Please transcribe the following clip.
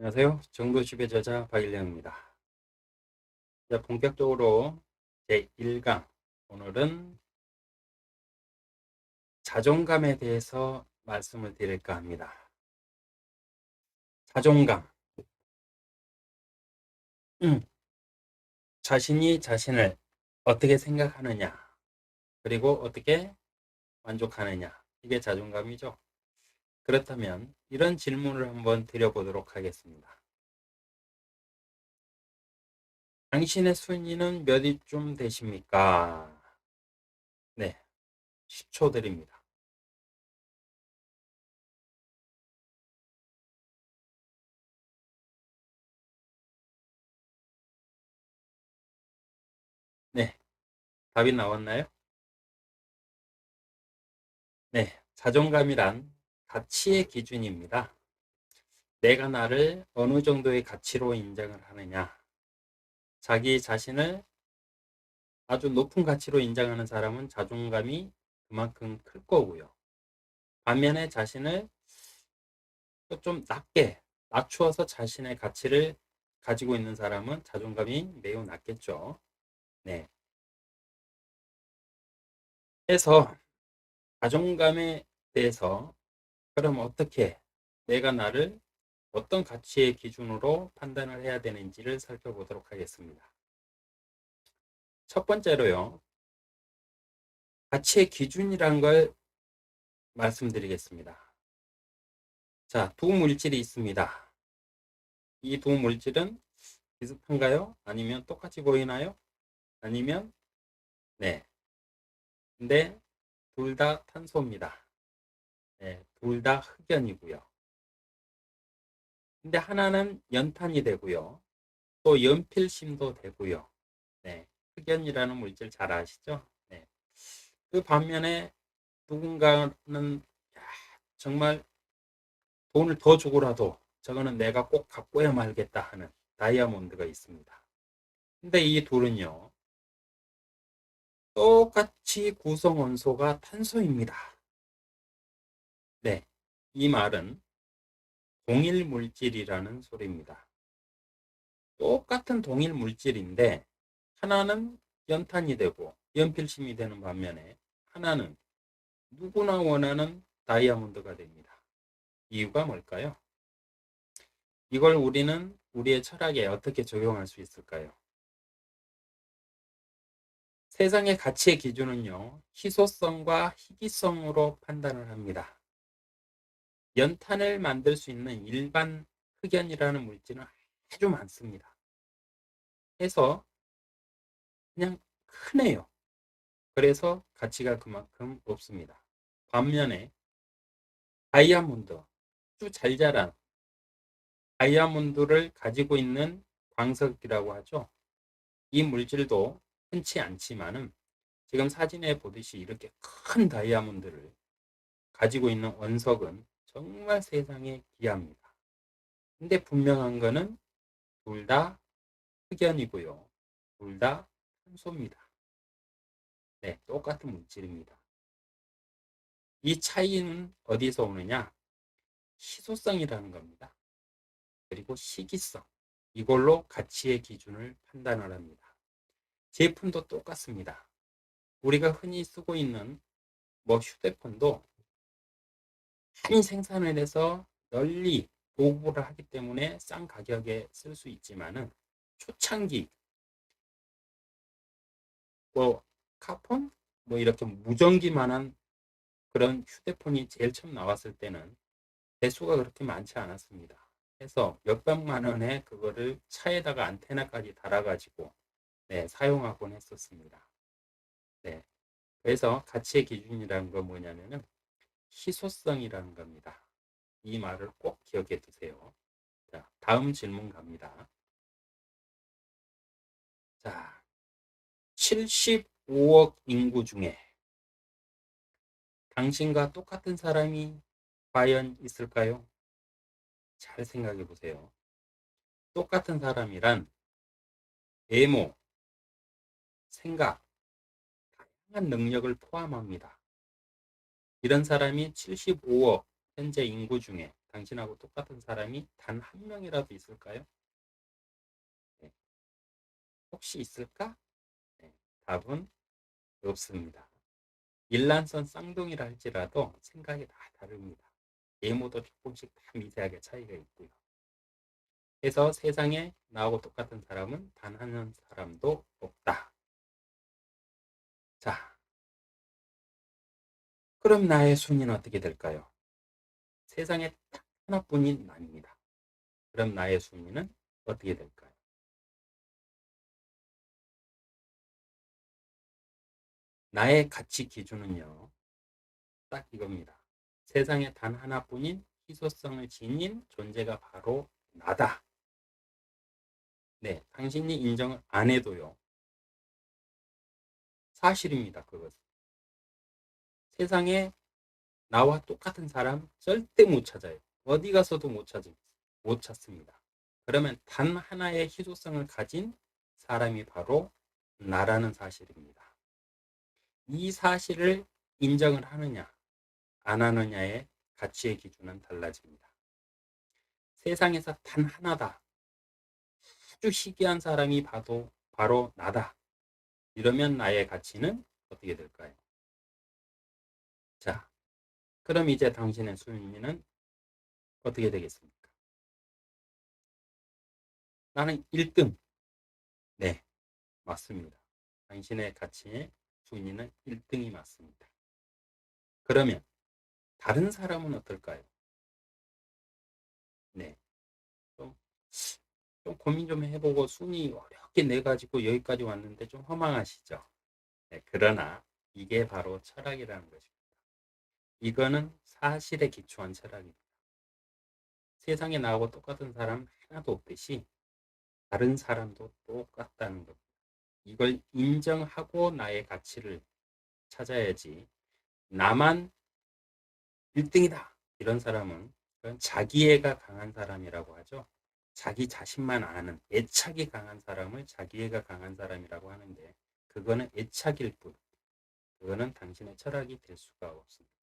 안녕하세요. 정도집의 저자 박일영입니다. 자, 본격적으로 제1강. 오늘은 자존감에 대해서 말씀을 드릴까 합니다. 자존감. 음, 자신이 자신을 어떻게 생각하느냐, 그리고 어떻게 만족하느냐. 이게 자존감이죠. 그렇다면 이런 질문을 한번 드려보도록 하겠습니다. 당신의 순위는 몇 위쯤 되십니까? 네, 10초 드립니다. 네, 답이 나왔나요? 네, 자존감이란 가치의 기준입니다. 내가 나를 어느 정도의 가치로 인정을 하느냐. 자기 자신을 아주 높은 가치로 인정하는 사람은 자존감이 그만큼 클 거고요. 반면에 자신을 좀 낮게 낮추어서 자신의 가치를 가지고 있는 사람은 자존감이 매우 낮겠죠. 네. 그래서 자존감에 대해서 그럼 어떻게 내가 나를 어떤 가치의 기준으로 판단을 해야 되는지를 살펴보도록 하겠습니다. 첫 번째로요. 가치의 기준이란 걸 말씀드리겠습니다. 자, 두 물질이 있습니다. 이 두 물질은 비슷한가요? 아니면 똑같이 보이나요? 아니면 네. 근데 둘 다 탄소입니다. 네, 둘 다 흑연이고요. 근데 하나는 연탄이 되고요. 또 연필심도 되고요. 네, 흑연이라는 물질 잘 아시죠? 네. 그 반면에 누군가는 야, 정말 돈을 더 주고라도 저거는 내가 꼭 갖고야 말겠다 하는 다이아몬드가 있습니다. 근데 이 둘은요. 똑같이 구성 원소가 탄소입니다. 네, 이 말은 동일 물질이라는 소리입니다. 똑같은 동일 물질인데 하나는 연탄이 되고 연필심이 되는 반면에 하나는 누구나 원하는 다이아몬드가 됩니다. 이유가 뭘까요? 이걸 우리는 우리의 철학에 어떻게 적용할 수 있을까요? 세상의 가치의 기준은요, 희소성과 희귀성으로 판단을 합니다. 연탄을 만들 수 있는 일반 흑연이라는 물질은 아주 많습니다. 해서 그냥 크네요. 그래서 가치가 그만큼 없습니다. 반면에 다이아몬드, 아주 잘 자란 다이아몬드를 가지고 있는 광석이라고 하죠. 이 물질도 흔치 않지만은 지금 사진에 보듯이 이렇게 큰 다이아몬드를 가지고 있는 원석은 정말 세상에 귀합니다. 근데 분명한 거는 둘 다 흑연이고요. 둘 다 탄소입니다. 네, 똑같은 물질입니다. 이 차이는 어디서 오느냐? 희소성이라는 겁니다. 그리고 시기성. 이걸로 가치의 기준을 판단을 합니다. 제품도 똑같습니다. 우리가 흔히 쓰고 있는 뭐 휴대폰도 많이 생산을 해서 널리 보급을 하기 때문에 싼 가격에 쓸 수 있지만은 초창기 뭐 카폰 뭐 이렇게 무전기만한 그런 휴대폰이 제일 처음 나왔을 때는 대수가 그렇게 많지 않았습니다. 그래서 몇백만 원에 그거를 차에다가 안테나까지 달아가지고 네, 사용하곤 했었습니다. 네. 그래서 가치의 기준이라는 건 뭐냐면은 희소성이라는 겁니다. 이 말을 꼭 기억해 두세요. 자, 다음 질문 갑니다. 자, 75억 인구 중에 당신과 똑같은 사람이 과연 있을까요? 잘 생각해 보세요. 똑같은 사람이란 외모, 생각, 다양한 능력을 포함합니다. 이런 사람이 75억 현재 인구 중에 당신하고 똑같은 사람이 단 한 명이라도 있을까요? 네. 혹시 있을까? 네. 답은 없습니다. 일란선 쌍둥이라 할지라도 생각이 다 다릅니다. 외모도 조금씩 다 미세하게 차이가 있고요. 그래서 세상에 나하고 똑같은 사람은 단 한 사람도 없다. 그럼 나의 순위는 어떻게 될까요? 세상에 딱 하나뿐인 나입니다. 그럼 나의 순위는 어떻게 될까요? 나의 가치 기준은요, 딱 이겁니다. 세상에 단 하나뿐인 희소성을 지닌 존재가 바로 나다. 네, 당신이 인정을 안 해도요. 사실입니다, 그것은. 세상에 나와 똑같은 사람 절대 못 찾아요. 어디 가서도 못 찾, 못 찾습니다. 그러면 단 하나의 희소성을 가진 사람이 바로 나라는 사실입니다. 이 사실을 인정을 하느냐, 안 하느냐의 가치의 기준은 달라집니다. 세상에서 단 하나다. 아주 희귀한 사람이 봐도 바로 나다. 이러면 나의 가치는 어떻게 될까요? 자, 그럼 이제 당신의 순위는 어떻게 되겠습니까? 나는 1등. 네, 맞습니다. 당신의 가치의 순위는 1등이 맞습니다. 그러면 다른 사람은 어떨까요? 네. 좀, 좀 고민 좀 해보고 순위 어렵게 내가지고 여기까지 왔는데 좀 허망하시죠? 네, 그러나 이게 바로 철학이라는 것입니다. 이거는 사실에 기초한 철학입니다. 세상에 나하고 똑같은 사람 하나도 없듯이 다른 사람도 똑같다는 겁니다. 이걸 인정하고 나의 가치를 찾아야지 나만 1등이다 이런 사람은 자기애가 강한 사람이라고 하죠. 자기 자신만 아는 애착이 강한 사람을 자기애가 강한 사람이라고 하는데 그거는 애착일 뿐 그거는 당신의 철학이 될 수가 없습니다.